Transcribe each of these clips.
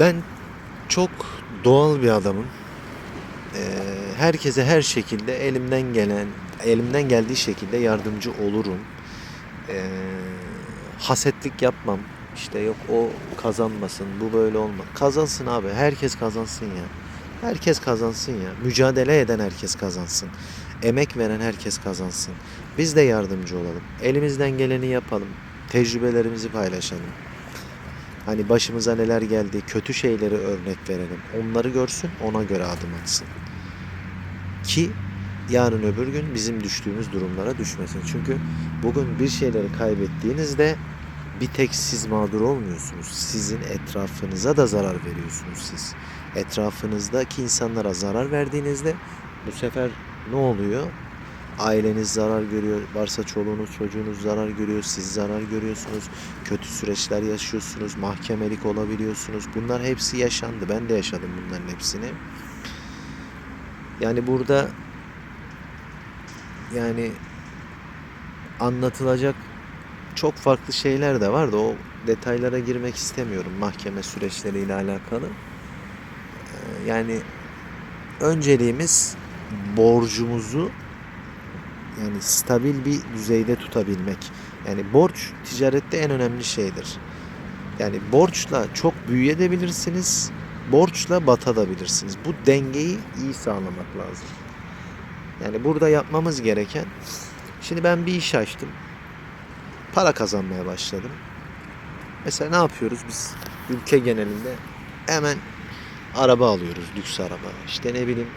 Ben çok doğal bir adamım. Ee, herkese her şekilde elimden gelen, elimden geldiği şekilde yardımcı olurum. Ee, hasetlik yapmam. İşte yok o kazanmasın, bu böyle olmaz. Kazansın abi, herkes kazansın ya. Herkes kazansın ya. Mücadele eden herkes kazansın. Emek veren herkes kazansın. Biz de yardımcı olalım. Elimizden geleni yapalım. Tecrübelerimizi paylaşalım. Hani başımıza neler geldi, kötü şeyleri örnek verelim. Onları görsün, ona göre adım atsın. Ki yarın öbür gün bizim düştüğümüz durumlara düşmesin. Çünkü bugün bir şeyleri kaybettiğinizde bir tek siz mağdur olmuyorsunuz. Sizin etrafınıza da zarar veriyorsunuz siz. Etrafınızdaki insanlara zarar verdiğinizde bu sefer ne oluyor? Aileniz zarar görüyor, varsa çoluğunuz çocuğunuz zarar görüyor, siz zarar görüyorsunuz, kötü süreçler yaşıyorsunuz, mahkemelik olabiliyorsunuz. Bunlar hepsi yaşandı. Ben de yaşadım bunların hepsini. Yani burada yani anlatılacak çok farklı şeyler de var da o detaylara girmek istemiyorum mahkeme süreçleriyle alakalı. Ee, Yani önceliğimiz borcumuzu yani stabil bir düzeyde tutabilmek. Yani borç ticarette en önemli şeydir. Yani borçla çok büyüyebilirsiniz, borçla batabilirsiniz. Bu dengeyi iyi sağlamak lazım. Yani burada yapmamız gereken, şimdi ben bir iş açtım, para kazanmaya başladım. Mesela ne yapıyoruz biz ülke genelinde? Hemen araba alıyoruz, lüks araba. İşte ne bileyim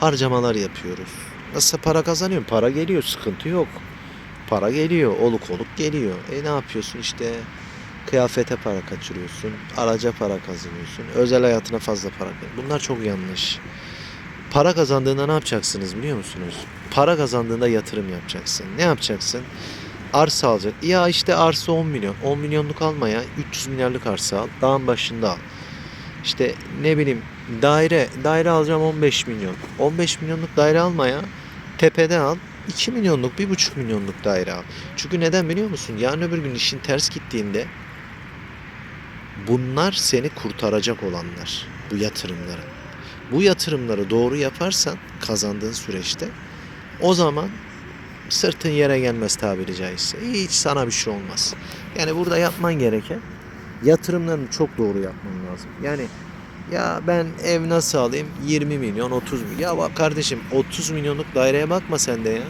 harcamalar yapıyoruz. Nasıl para kazanıyorum? Para geliyor, sıkıntı yok. Para geliyor, oluk oluk geliyor. E ne yapıyorsun işte kıyafete para kaçırıyorsun, araca para kazanıyorsun, özel hayatına fazla para Bunlar çok yanlış. Para kazandığında ne yapacaksınız biliyor musunuz? Para kazandığında yatırım yapacaksın. Ne yapacaksın? Arsa alacak. Ya işte arsa 10 milyon. 10 milyonluk alma ya. 300 milyarlık arsa al. Dağın başında al. İşte ne bileyim daire. Daire alacağım 15 milyon. 15 milyonluk daire alma ya. Tepede al. 2 milyonluk, 1,5 milyonluk daire al. Çünkü neden biliyor musun? Yarın öbür gün işin ters gittiğinde bunlar seni kurtaracak olanlar. Bu yatırımların. Bu yatırımları doğru yaparsan kazandığın süreçte o zaman sırtın yere gelmez tabiri caizse. Hiç sana bir şey olmaz. Yani burada yapman gereken yatırımlarını çok doğru yapman lazım. Yani ya ben ev nasıl alayım? 20 milyon, 30 milyon. Ya bak kardeşim 30 milyonluk daireye bakma sen de ya.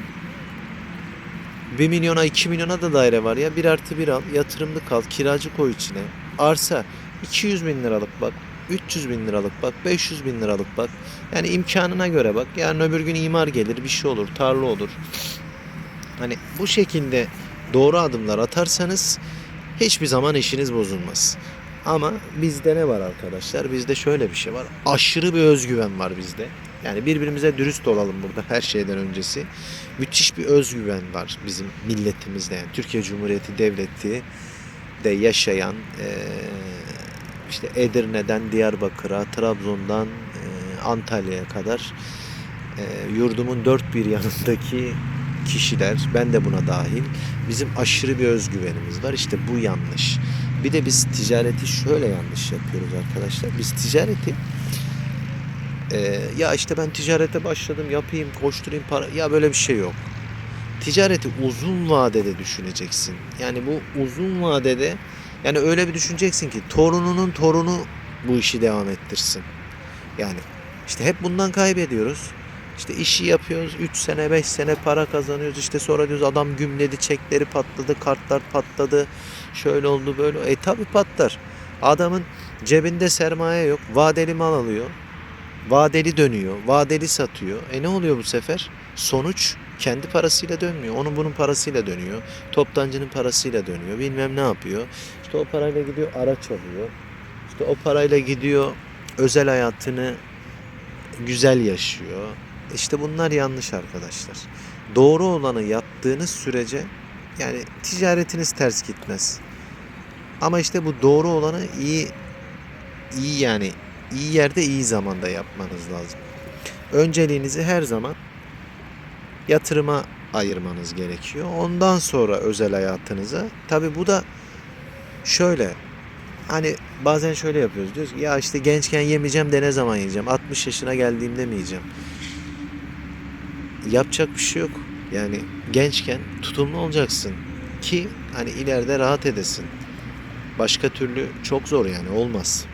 1 milyona 2 milyona da daire var ya. 1 artı 1 al. Yatırımlık al. Kiracı koy içine. Arsa 200 bin liralık bak. 300 bin liralık bak. 500 bin liralık bak. Yani imkanına göre bak. Yarın öbür gün imar gelir. Bir şey olur. Tarla olur. Hani bu şekilde doğru adımlar atarsanız hiçbir zaman işiniz bozulmaz. Ama bizde ne var arkadaşlar? Bizde şöyle bir şey var. Aşırı bir özgüven var bizde. Yani birbirimize dürüst olalım burada her şeyden öncesi. Müthiş bir özgüven var bizim milletimizde. Yani Türkiye Cumhuriyeti Devleti de yaşayan işte Edirne'den Diyarbakır'a, Trabzon'dan Antalya'ya kadar yurdumun dört bir yanındaki kişiler, ben de buna dahil, bizim aşırı bir özgüvenimiz var. İşte bu yanlış. Bir de biz ticareti şöyle yanlış yapıyoruz arkadaşlar. Biz ticareti e, ya işte ben ticarete başladım yapayım koşturayım para ya böyle bir şey yok. Ticareti uzun vadede düşüneceksin. Yani bu uzun vadede yani öyle bir düşüneceksin ki torununun torunu bu işi devam ettirsin. Yani işte hep bundan kaybediyoruz. İşte işi yapıyoruz 3 sene 5 sene para kazanıyoruz. İşte sonra diyoruz adam gümledi çekleri patladı kartlar patladı şöyle oldu böyle e tabi patlar. Adamın cebinde sermaye yok vadeli mal alıyor vadeli dönüyor vadeli satıyor. E ne oluyor bu sefer? Sonuç kendi parasıyla dönmüyor. Onun bunun parasıyla dönüyor toptancının parasıyla dönüyor bilmem ne yapıyor. İşte o parayla gidiyor araç alıyor. İşte o parayla gidiyor özel hayatını güzel yaşıyor işte bunlar yanlış arkadaşlar. Doğru olanı yaptığınız sürece yani ticaretiniz ters gitmez. Ama işte bu doğru olanı iyi iyi yani iyi yerde iyi zamanda yapmanız lazım. Önceliğinizi her zaman yatırıma ayırmanız gerekiyor. Ondan sonra özel hayatınıza. Tabi bu da şöyle hani bazen şöyle yapıyoruz diyoruz ki, ya işte gençken yemeyeceğim de ne zaman yiyeceğim 60 yaşına geldiğimde mi yiyeceğim yapacak bir şey yok. Yani gençken tutumlu olacaksın ki hani ileride rahat edesin. Başka türlü çok zor yani olmaz